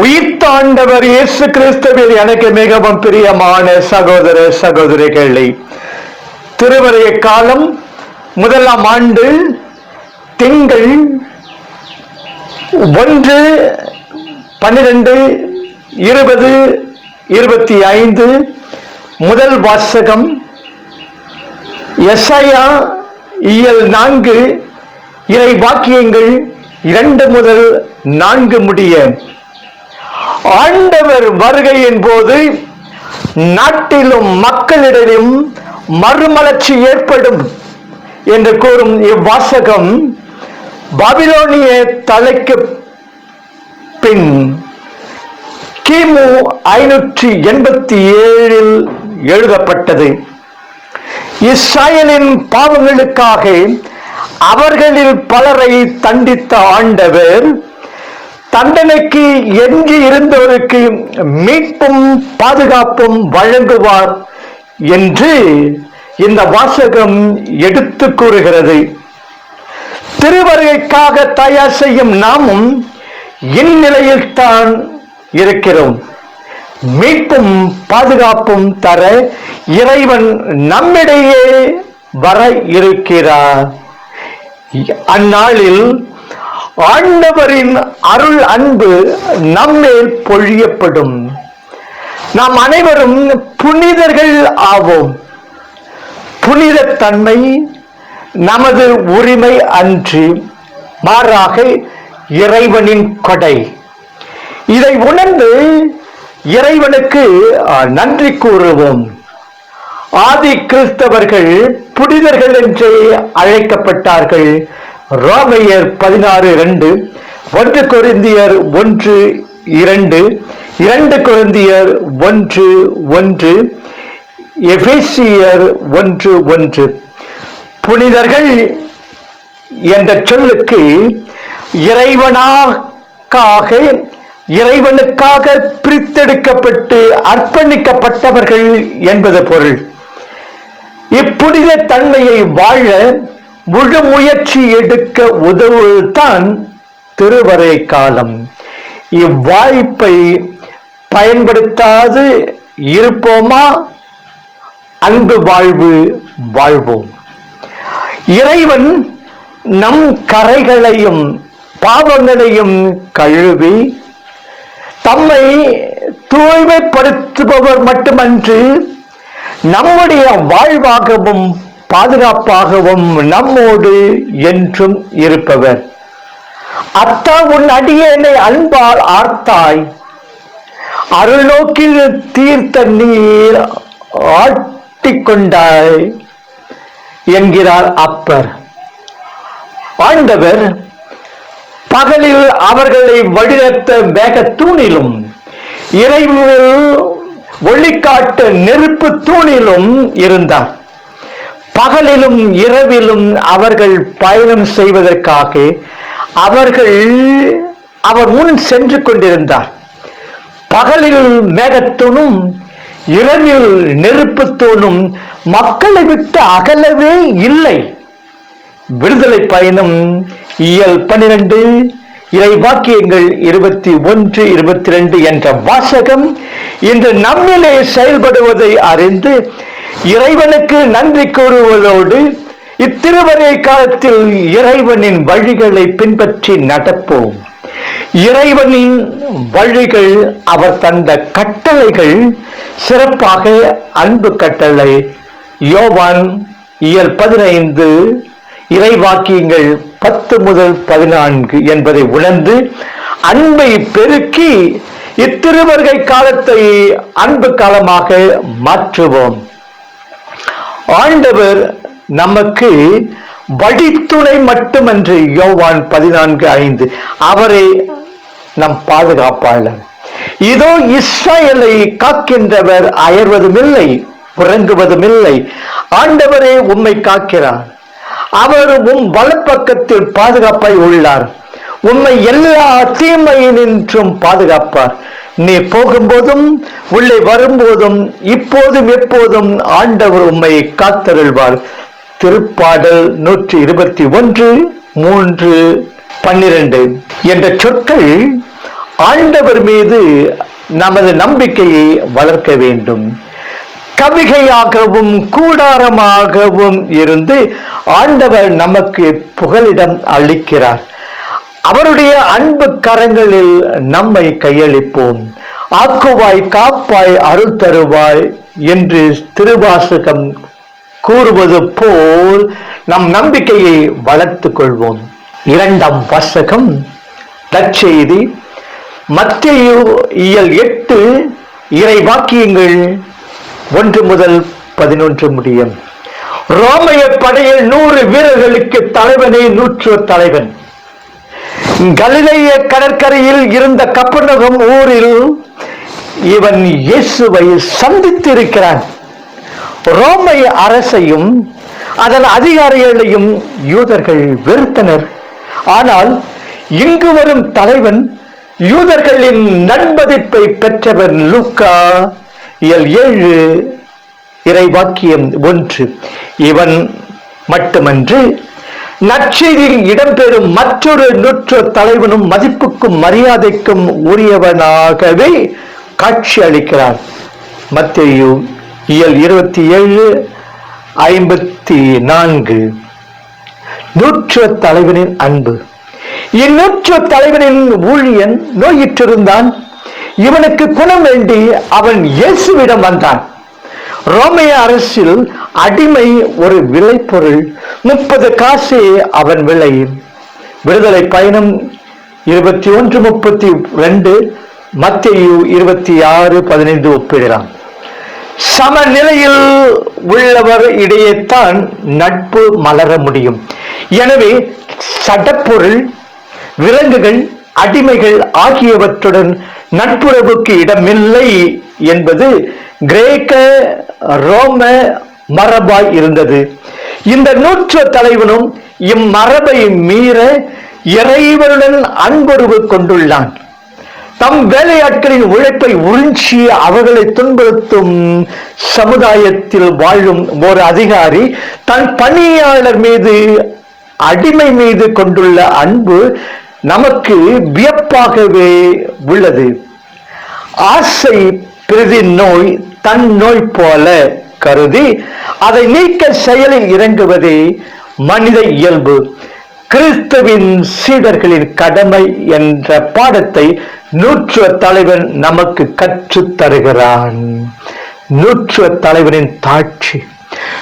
உயிர்த்தாண்டவர் இயேசு கிறிஸ்துவில் எனக்கு மிகவும் பிரியமான சகோதர சகோதரிகளை திருவரைய காலம் முதலாம் ஆண்டு திங்கள் ஒன்று பன்னிரெண்டு இருபது இருபத்தி ஐந்து முதல் வாசகம் எஸ்ஐயா இயல் நான்கு இறை வாக்கியங்கள் இரண்டு முதல் நான்கு முடிய ஆண்டவர் வருகையின் போது நாட்டிலும் மக்களிடையும் மறுமலர்ச்சி ஏற்படும் என்று கூறும் இவ்வாசகம் பபிலோனிய தலைக்கு பின் கிமு ஐநூற்றி எண்பத்தி ஏழில் எழுதப்பட்டது. இஸ்ராயலின் பாவங்களுக்காக அவர்களில் பலரை தண்டித்த ஆண்டவர் தண்டனைக்கு எஞ்சி இருந்தவருக்கு மீட்பும் பாதுகாப்பும் வழங்குவார் என்று இந்த வாசகம் எடுத்து கூறுகிறது. திருவருகைக்காக தயார் செய்யும் நாமும் இந்நிலையில் தான் இருக்கிறோம். மீட்பும் பாதுகாப்பும் தர இறைவன் நம்மிடையே வர இருக்கிறார். அந்நாளில் ஆண்டவரின் அருள் அன்பு நம்மேல் பொழியப்படும். நாம் அனைவரும் புனிதர்கள் ஆவோம். புனித தன்மை நமது உரிமை அன்று மாறாக இறைவனின் கொடை. இதை உணர்ந்து இறைவனுக்கு நன்றி கூறுவோம். ஆதி கிறிஸ்தவர்கள் புனிதர்கள் என்றே அழைக்கப்பட்டார்கள். ரோமையர் பதினாறு இரண்டு ஒன்று கொரிந்தியர் ஒன்று இரண்டு இரண்டு கொரிந்தியர் ஒன்று ஒன்று எபேசியர் ஒன்று ஒன்று. புனிதர்கள் என்ற சொல்லுக்கு இறைவனாக இறைவனுக்காக பிரித்தெடுக்கப்பட்டு அர்ப்பணிக்கப்பட்டவர்கள் என்பது பொருள். இப்புனித தன்மையை வாழ முழு முயற்சி எடுக்க உதவுவதுதான் திருவரை காலம் இவ்வாய்ப்பை பயன்படுத்தாது இருப்போமா? அன்பு வாழ்வு வாழ்வோம். இறைவன் நம் கரைகளையும் பாவங்களையும் கழுவி தம்மை தூய்மைப்படுத்துபவர் மட்டுமன்று நம்முடைய வாழ்வாகவும் பாதுகாப்பாகவும் நம்மோடு என்றும் இருப்பவர். அத்தா உன் அடியேனை அன்பால் ஆர்த்தாய். அருள்நோக்கில் தீர்த்த நீர் ஆட்டிக்கொண்டாய் என்கிறார் அப்பர். ஆண்டவர் பகலில் அவர்களை வழிநடத்த மேக தூணிலும் இரவில் ஒளிக்காட்டு நெருப்பு தூணிலும் இருந்தார். பகலிலும் இரவிலும் அவர்கள் பயணம் செய்வதற்காக அவர்கள் அவர் முன் சென்று கொண்டிருந்தார். பகலில் மேகத்தூணும் இரவில் நெருப்பு மக்களை விட்டு அகலவே இல்லை. விடுதலை பயணம் இயல் பன்னிரண்டு இறை வாக்கியங்கள் இருபத்தி ஒன்று இருபத்தி ரெண்டு என்ற வாசகம் இன்று நம்மிலே செயல்படுவதை அறிந்து இறைவனுக்கு நன்றி கூறுவதோடு இத்திருவரை காலத்தில் இறைவனின் வழிகளை பின்பற்றி நடப்போம். இறைவனின் வழிகள் அவர் தந்த கட்டளைகள் சிறப்பாக அன்பு கட்டளை. யோவான் இயல் பதினைந்து இறைவாக்கியங்கள் பத்து முதல் பதினான்கு என்பதை உணர்ந்து அன்பை பெருக்கி இத்திருவருகை காலத்தை அன்பு காலமாக மாற்றுவோம். ஆண்டவர் நமக்கு வழித்துணை மட்டுமன்று யோவான் பதினான்கு ஐந்து. அவரே நம் பாதுகாப்பாளர். இதோ இஸ்ராயலை காக்கின்றவர் அயர்வதுமில்லை உறங்குவதுமில்லை. ஆண்டவரே உம்மை காக்கிறார். அவர் உம் வலப்பக்கத்தில் பாதுகாப்பாய் உள்ளார். உம்மை எல்லா தீமையினின்றும் பாதுகாப்பார். நீ போகும்போதும் உள்ளே வரும்போதும் இப்போதும் எப்போதும் ஆண்டவர் உம்மை காத்தருள்வார். திருப்பாடல் நூற்றி இருபத்தி ஒன்று மூன்று பன்னிரண்டு என்ற சொற்கள் ஆண்டவர் மீது நமது நம்பிக்கையை வளர்க்க வேண்டும். கவிகையாகவும் கூடாரமாகவும் இருந்து ஆண்டவர் நமக்கு புகலிடம் அளிக்கிறார். அவருடைய அன்பு கரங்களில் நம்மை கையளிப்போம். ஆக்குவாய் காப்பாய் அருள் தருவாய் என்று திருவாசகம் கூறுவது போல் நம் நம்பிக்கையை வளர்த்துக் கொள்வோம் இரண்டாம் வாசகம் நற்செய்தி மத்தேயு இயல் எட்டு இறை வாக்கியங்கள் ஒன்று முதல் பதினொன்று முடியும். ரோமைய படையில் நூறு வீரர்களுக்கு தலைவனே நூற்று தலைவன். கலிலேய கடற்கரையில் இருந்த கப்பநகம் ஊரில் இவன் இயேசுவை சந்தித்திருக்கிறான். ரோமைய அரசையும் அதன் அதிகாரிகளையும் யூதர்கள் வெறுத்தனர். ஆனால் இங்கு வரும் தலைவன் யூதர்களின் நன்மதிப்பை பெற்றவன் லூக்கா இயல் ஏழு இறைவாக்கியம் ஒன்று. இவன் மட்டுமன்று நற்செய்தியில் இடம்பெறும் மற்றொரு நுற்று தலைவனும் மதிப்புக்கும் மரியாதைக்கும் உரியவனாகவே காட்சி அளிக்கிறான் மத்தியும் இயல் இருபத்தி ஏழு ஐம்பத்தி நான்கு. நூற்று தலைவனின் அன்பு. இந்நூற்று தலைவனின் ஊழியன் நோயிற்றிருந்தான். இவனுக்கு குணம் வேண்டி அவன் இயேசுவிடம் வந்தான். ரோமைய அரசில் அடிமை ஒரு விளைபொருள் முப்பது காசே அவன் விலை. விடுதலை பயணம் இருபத்தி ஒன்று முப்பத்தி ரெண்டு மத்தியு இருபத்தி ஆறு பதினைந்து ஒப்பிடுகிறான் சமநிலையில் உள்ளவர் இடையேத்தான் நட்பு மலர முடியும். எனவே சடப்பொருள் விலங்குகள் அடிமைகள் ஆகியவற்றுடன் நட்புறவுக்கு இடமில்லை என்பது கிரேக்க ரோம மரபாய் இருந்தது. இந்த நூற்று தலைவனும் இம்மரபை மீற இறைவனுடன் அன்புறவு கொண்டுள்ளான். தம் வேலையாட்களின் உழைப்பை உறிஞ்சி அவர்களை துன்புறுத்தும் சமுதாயத்தில் வாழும் ஒரு அதிகாரி தன் பணியாளர் மீது அடிமை மீது கொண்டுள்ள அன்பு நமக்கு வியப்பாகவே உள்ளது. ஆசை பிரதி நோய் தன் நோய் போல கருதி அதை நீக்க செயலில் இறங்குவதே மனித இயல்பு. கிறிஸ்துவின் சீடர்களின் கடமை என்ற பாடத்தை நூற்று தலைவன் நமக்கு கற்றுத் தருகிறான். நூற்று தலைவனின் தாட்சி.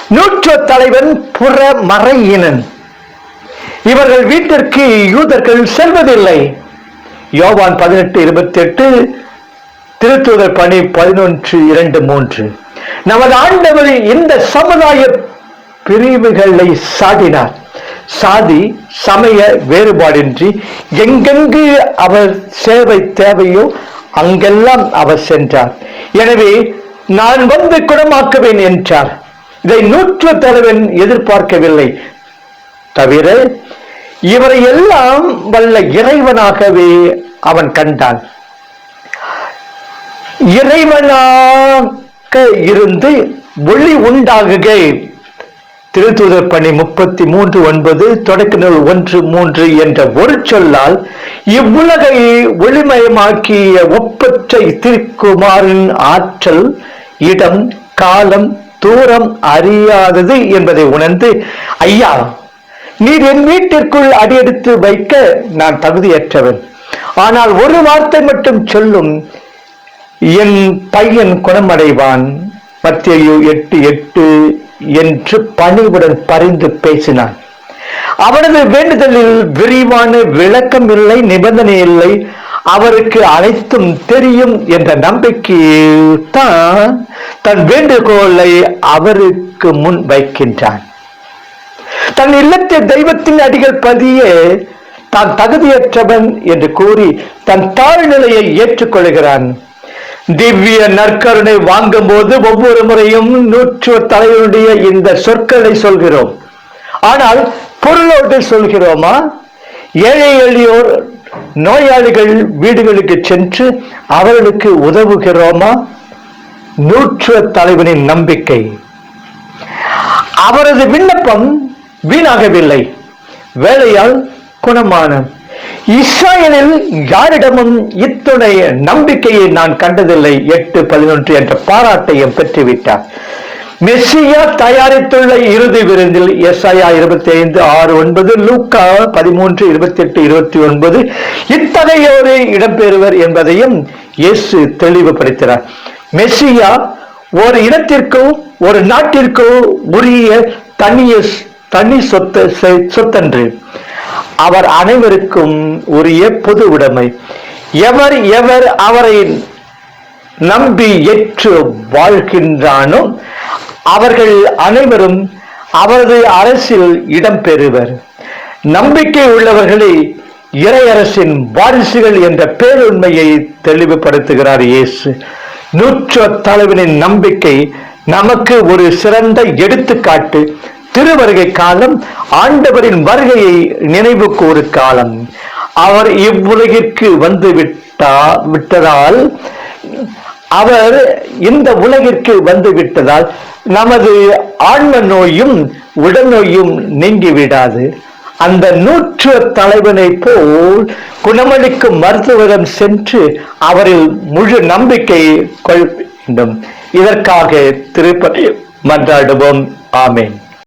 நூற்று தலைவன் புற மறையினன் இவர்கள் வீட்டிற்கு யூதர்கள் செல்வதில்லை. யோவான் பதினெட்டு இருபத்தி எட்டு திருத்தூதர் பணி பதினொன்று இரண்டு மூன்று. நமது ஆண்டவர் இந்த சமுதாய பிரிவுகளை சாடினார். சாதி சமய வேறுபாடின்றி எங்கெங்கு அவர் சேவை தேவையோ அங்கெல்லாம் அவர் சென்றார். எனவே நான் வந்து குணமாக்குவேன் என்றார். இதை நூற்று தலைவன் எதிர்பார்க்கவில்லை. தவிர இவரை எல்லாம் வல்ல இறைவனாகவே அவன் கண்டான். இறைவனாக இருந்து ஒளி உண்டாகுக. திருத்துதர் பணி முப்பத்தி மூன்று ஒன்பது தொடக்க நூல் ஒன்று மூன்று என்ற ஒரு சொல்லால் இவ்வுலகை ஒளிமயமாக்கிய ஒப்பற்ற திருக்குமாரின் ஆற்றல் இடம் காலம் தூரம் அறியாதது என்பதை உணர்ந்து ஐயா நீர் என் வீட்டிற்குள் அடியெடுத்து வைக்க நான் தகுதியற்றவன். ஆனால் ஒரு வார்த்தை மட்டும் சொல்லும் என் பையன் குணமடைவான். மத்தியு எட்டு எட்டு என்று பணிவுடன் பரிந்து பேசினான். அவனது வேண்டுதலில் விரிவான விளக்கம் இல்லை நிபந்தனை இல்லை. அவருக்கு அனைத்தும் தெரியும் என்ற நம்பிக்கையில் தான் தன் வேண்டுகோளை அவருக்கு முன் வைக்கின்றான். தன் இல்லத்தை தெய்வத்தின் அடிகள் பதிய தான் தகுதியற்றவன் என்று கூறி தன் தாழ்நிலையை ஏற்றுக்கொள்கிறான். திவ்ய நற்கருணை வாங்கும் போது ஒவ்வொரு முறையும் நூற்று தலைவனுடைய இந்த சொற்களை சொல்கிறோம். ஆனால் பொருளோடு சொல்கிறோமா? ஏழை எளியோர் நோயாளிகள் வீடுகளுக்கு சென்று அவர்களுக்கு உதவுகிறோமா? நூற்று தலைவனின் நம்பிக்கை. அவரது விண்ணப்பம் வீணாகவில்லை. வேலையால் குணமான இஸ்ராயலில் யாரிடமும் இத்துணை நம்பிக்கையை நான் கண்டதில்லை. எட்டு பதினொன்று என்ற பாராட்டையும் பெற்றுவிட்டார். மெஸ்ஸியா தயாரித்துள்ள இறுதி விருந்தில் எஸ்ஐயா இருபத்தி ஐந்து ஆறு ஒன்பது லூக்கா பதிமூன்று இருபத்தி எட்டு இருபத்தி ஒன்பது இத்தகையோரே இடம்பெறுவர் என்பதையும் இயேசு தெளிவுபடுத்தினார். மெஸ்ஸியா ஒரு இனத்திற்கோ ஒரு நாட்டிற்கோ உரிய தனிய தனி சொத்து சொத்தன்று. அவர் அனைவருக்கும் உரிய பொது உடைமை. எவர் எவர் அவரை நம்பி ஏற்று வாழ்கின்றானோ அவர்கள் அனைவரும் அவரது அரசில் இடம்பெறுவர். நம்பிக்கை உள்ளவர்களே இறையரசின் வாரிசுகள் என்ற பேருண்மையை தெளிவுபடுத்துகிறார் இயேசு. நூற்று தலைவனின் நம்பிக்கை நமக்கு ஒரு சிறந்த எடுத்துக்காட்டு. திருவருகை காலம் ஆண்டவரின் வருகையை நினைவு கூறு காலம். அவர் இவ்வுலகிற்கு வந்து விட்டா விட்டதால் அவர் இந்த உலகிற்கு வந்து விட்டதால் நமது ஆன்ம நோயும் உடல் நோயும் நீங்கி விடாது. அந்த நூற்று தலைவனை போல் குணமளிக்கும் மருத்துவரிடம் சென்று அவரில் முழு நம்பிக்கை கொள் வேண்டும். இதற்காக திருப்பதி மன்றாடுவோம். ஆமேன்.